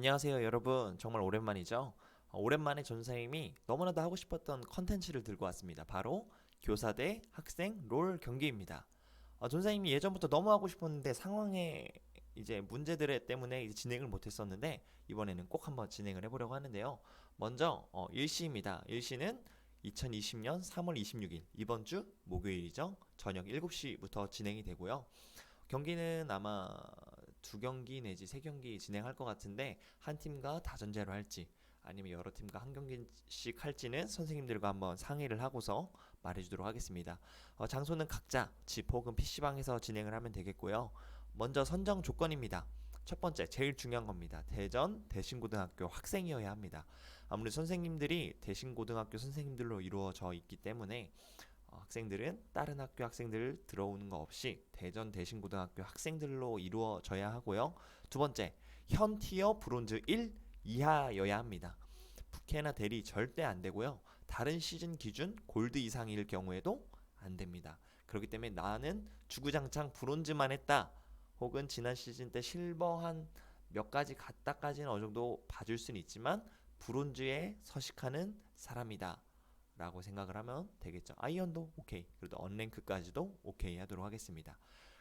안녕하세요 여러분. 정말 오랜만이죠? 어, 오랜만에 전 선생님이 너무나도 하고 싶었던 컨텐츠를 들고 왔습니다. 바로 교사 대 학생 롤 경기입니다. 어, 전 선생님이 예전부터 너무 하고 싶었는데 상황에 이제 문제들 때문에 이제 진행을 못했었는데 이번에는 꼭 한번 진행을 해보려고 하는데요. 먼저 어, 일시입니다. 일시는 2020년 3월 26일 이번 주 목요일이죠. 저녁 7시부터 진행이 되고요. 경기는 아마 두 경기 내지 세 경기 진행할 것 같은데 한 팀과 다전제로 할지 아니면 여러 팀과 한 경기씩 할지는 선생님들과 한번 상의를 하고서 말해주도록 하겠습니다. 어, 장소는 각자 집 혹은 PC방에서 진행을 하면 되겠고요. 먼저 선정 조건입니다. 첫 번째, 제일 중요한 겁니다. 대전 대신고등학교 학생이어야 합니다. 아무래도 선생님들이 대신고등학교 선생님들로 이루어져 있기 때문에 어, 학생들은 다른 학교 학생들 들어오는 거 없이 대전 대신고등학교 학생들로 이루어져야 하고요. 두 번째, 현 티어 브론즈 1 이하여야 합니다. 부캐나 대리 절대 안 되고요. 다른 시즌 기준 골드 이상일 경우에도 안 됩니다. 그렇기 때문에 나는 주구장창 브론즈만 했다. 혹은 지난 시즌 때 실버 한 몇 가지 갔다까지는 어느 정도 봐줄 수는 있지만 브론즈에 서식하는 사람이다. 라고 생각을 하면 되겠죠. 아이언도 오케이. 그래도 언랭크까지도 오케이 하도록 하겠습니다.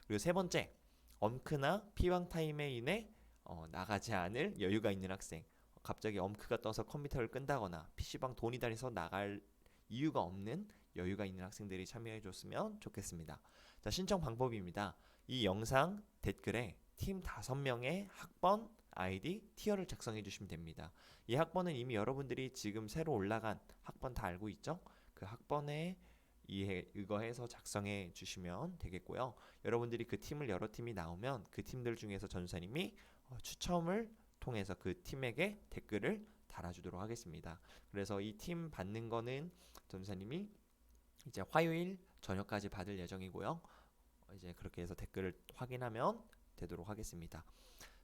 그리고 세 번째, 엄크나 피왕 타임에 인해 어, 나가지 않을 여유가 있는 학생. 갑자기 엄크가 떠서 컴퓨터를 끈다거나 PC방 돈이 다니서 나갈 이유가 없는 여유가 있는 학생들이 참여해 줬으면 좋겠습니다. 자, 신청 방법입니다. 이 영상 댓글에 팀 5명의 학번, 아이디, 티어를 작성해 주시면 됩니다. 이 학번은 이미 여러분들이 지금 새로 올라간 학번 다 알고 있죠? 그 학번에 이해 의거해서 작성해 주시면 되겠고요. 여러분들이 그 팀을 여러 팀이 나오면 그 팀들 중에서 전사님이 어, 추첨을 통해서 그 팀에게 댓글을 달아주도록 하겠습니다. 그래서 이 팀 받는 거는 전사님이 이제 화요일 저녁까지 받을 예정이고요. 어, 이제 그렇게 해서 댓글을 확인하면 되도록 하겠습니다.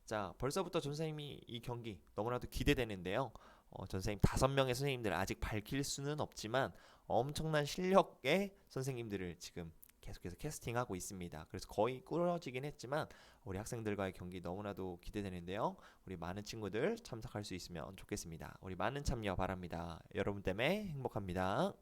자, 벌써부터 전사님이 이 경기 너무나도 기대되는데요. 어, 전사님 다섯 명의 선생님들 아직 밝힐 수는 없지만 엄청난 실력의 선생님들을 지금 계속해서 캐스팅하고 있습니다. 그래서 거의 꾸러지긴 했지만 우리 학생들과의 경기 너무나도 기대되는데요. 우리 많은 친구들 참석할 수 있으면 좋겠습니다. 우리 많은 참여 바랍니다. 여러분 때문에 행복합니다.